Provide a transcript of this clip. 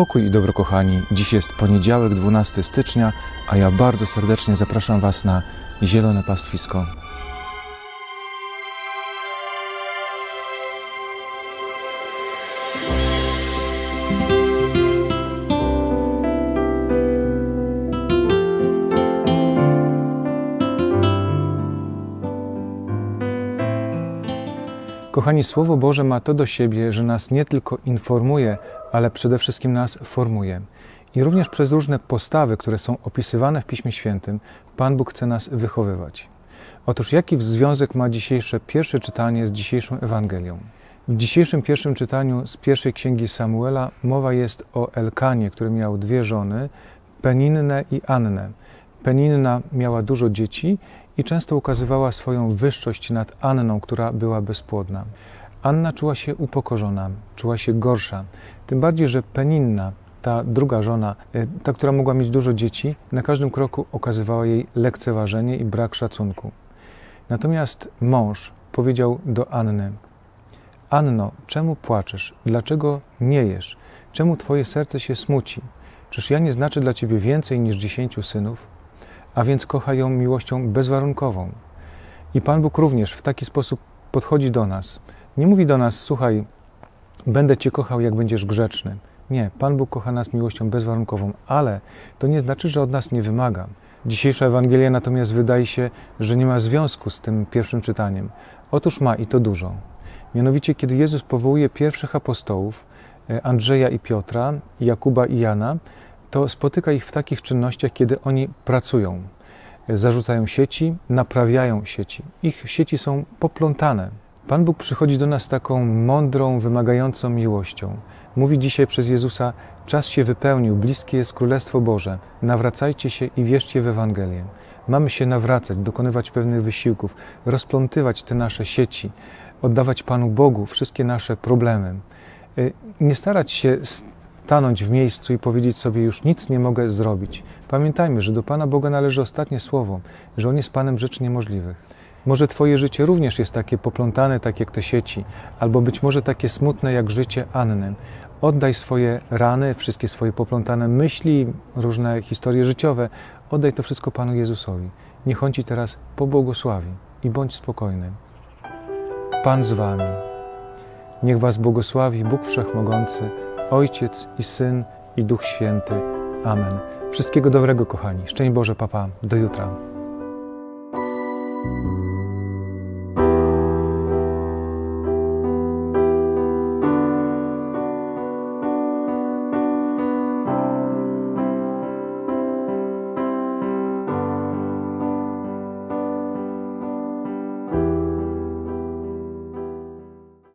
Pokój i dobro kochani, dziś jest poniedziałek 12 stycznia, a ja bardzo serdecznie zapraszam Was na Zielone Pastwisko. Kochani, Słowo Boże ma to do siebie, że nas nie tylko informuje, ale przede wszystkim nas formuje. I również przez różne postawy, które są opisywane w Piśmie Świętym, Pan Bóg chce nas wychowywać. Otóż jaki związek ma dzisiejsze pierwsze czytanie z dzisiejszą Ewangelią? W dzisiejszym pierwszym czytaniu z pierwszej księgi Samuela mowa jest o Elkanie, który miał dwie żony, Peninnę i Annę. Peninna miała dużo dzieci i często ukazywała swoją wyższość nad Anną, która była bezpłodna. Anna czuła się upokorzona, czuła się gorsza, tym bardziej, że Peninna, ta druga żona, e, ta, która mogła mieć dużo dzieci, na każdym kroku okazywała jej lekceważenie i brak szacunku. Natomiast mąż powiedział do Anny: Anno, czemu płaczesz? Dlaczego nie jesz? Czemu twoje serce się smuci? Czyż ja nie znaczę dla ciebie więcej niż dziesięciu synów? A więc kocha ją miłością bezwarunkową. I Pan Bóg również w taki sposób podchodzi do nas. Nie mówi do nas: Słuchaj, będę cię kochał, jak będziesz grzeczny. Nie, Pan Bóg kocha nas miłością bezwarunkową, ale to nie znaczy, że od nas nie wymaga. Dzisiejsza Ewangelia natomiast wydaje się, że nie ma związku z tym pierwszym czytaniem. Otóż ma i to dużo. Mianowicie, kiedy Jezus powołuje pierwszych apostołów, e, Andrzeja i Piotra, Jakuba i Jana, to spotyka ich w takich czynnościach, kiedy oni pracują. E, Zarzucają sieci, naprawiają sieci. Ich sieci są poplątane. Pan Bóg przychodzi do nas taką mądrą, wymagającą miłością. Mówi dzisiaj przez Jezusa: Czas się wypełnił, bliskie jest Królestwo Boże. Nawracajcie się i wierzcie w Ewangelię. Mamy się nawracać, dokonywać pewnych wysiłków, rozplątywać te nasze sieci, oddawać Panu Bogu wszystkie nasze problemy. Y, Nie starać się stanąć w miejscu i powiedzieć sobie: Już nic nie mogę zrobić. Pamiętajmy, że do Pana Boga należy ostatnie słowo, że On jest Panem rzeczy niemożliwych. Może Twoje życie również jest takie poplątane, tak jak te sieci, albo być może takie smutne jak życie Anny. Oddaj swoje rany, wszystkie swoje poplątane myśli, różne historie życiowe, oddaj to wszystko Panu Jezusowi. Niech On Ci teraz pobłogosławi i bądź spokojny. Pan z Wami. Niech Was błogosławi Bóg Wszechmogący, Ojciec i Syn i Duch Święty. Amen. Wszystkiego dobrego, kochani. Szczęść Boże, papa. Do jutra.